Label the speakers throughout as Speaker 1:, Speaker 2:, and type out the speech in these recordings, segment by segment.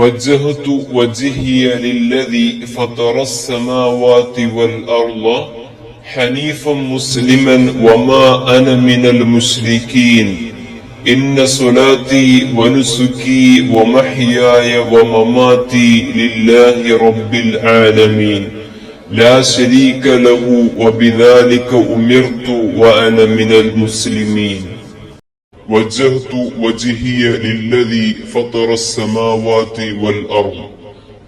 Speaker 1: وجهت وجهي للذي فطر السماوات والأرض حنيفا مسلما وما أنا من المشركين. إن صلاتي ونسكي ومحياي ومماتي لله رب العالمين. لا شريك له وبذلك أمرت وأنا من المسلمين. وجهت وجهي للذي فطر السماوات والأرض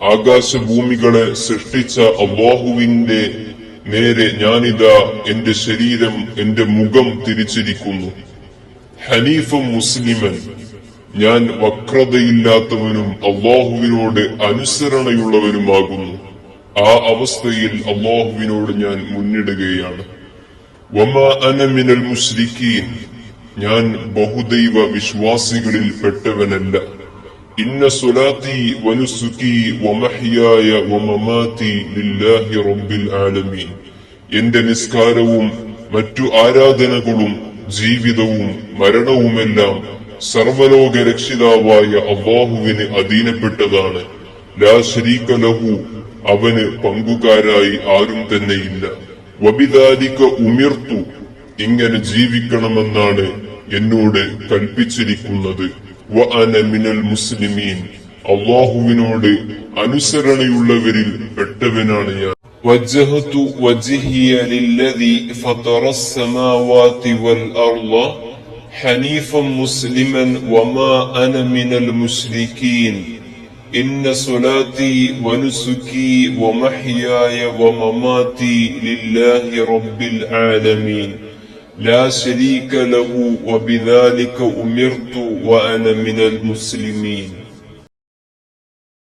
Speaker 1: ആകാശഭൂമികളെ സൃഷ്ടിച്ച അള്ളാഹുവിന്റെ നേരെ ഞാനിതാ എന്റെ ശരീരം എന്റെ മുഖം തിരിച്ചിരിക്കുന്നു ഹനീഫും മുസ്ലിമൻ ഞാൻ വക്രതയില്ലാത്തവനും അള്ളാഹുവിനോട് അനുസരണയുള്ളവനുമാകുന്നു ആ അവസ്ഥയിൽ അള്ളാഹുവിനോട് ഞാൻ മുന്നിടുകയാണ് വമാ അനമിനൽ മുസ്ലിക്കീൻ ഞാൻ ബഹുദൈവ വിശ്വാസികളിൽ പെട്ടവനല്ല. ഇന്ന സ്വലാത്തി വനുസുക്കി വമഹ്യായ വമമാതി ലില്ലാഹി റബ്ബിൽ ആലമീൻ. എന്റെ നിസ്കാരവും മറ്റു ആരാധനകളും ജീവിതവും മരണവുമെല്ലാം സർവലോക രക്ഷിതാവായ അള്ളാഹുവിന് അധീനപ്പെട്ടതാണ്. ലാ ശരീക ലഹു അവന് പങ്കുകാരായി ആരും തന്നെയില്ല. വബിദാലിക ഉമിർത്തു ഇങ്ങനെ ജീവിക്കണമെന്നാണ് എന്നോട് കൽപ്പിച്ചിരിക്കുന്നത് വ അന മിനൽ മുസ്ലിമീൻ അള്ളാഹുവിനോട് അനുസരണയുള്ളവരിൽ പെട്ടവനാണ് ഞാൻ وجهت وجهي للذي فطر السماوات والأرض حنيفا مسلما وما أنا من المشركين إن صلاتي ونسكي ومحياي ومماتي لله رب العالمين لا شريك له وبذلك أمرت وأنا من المسلمين.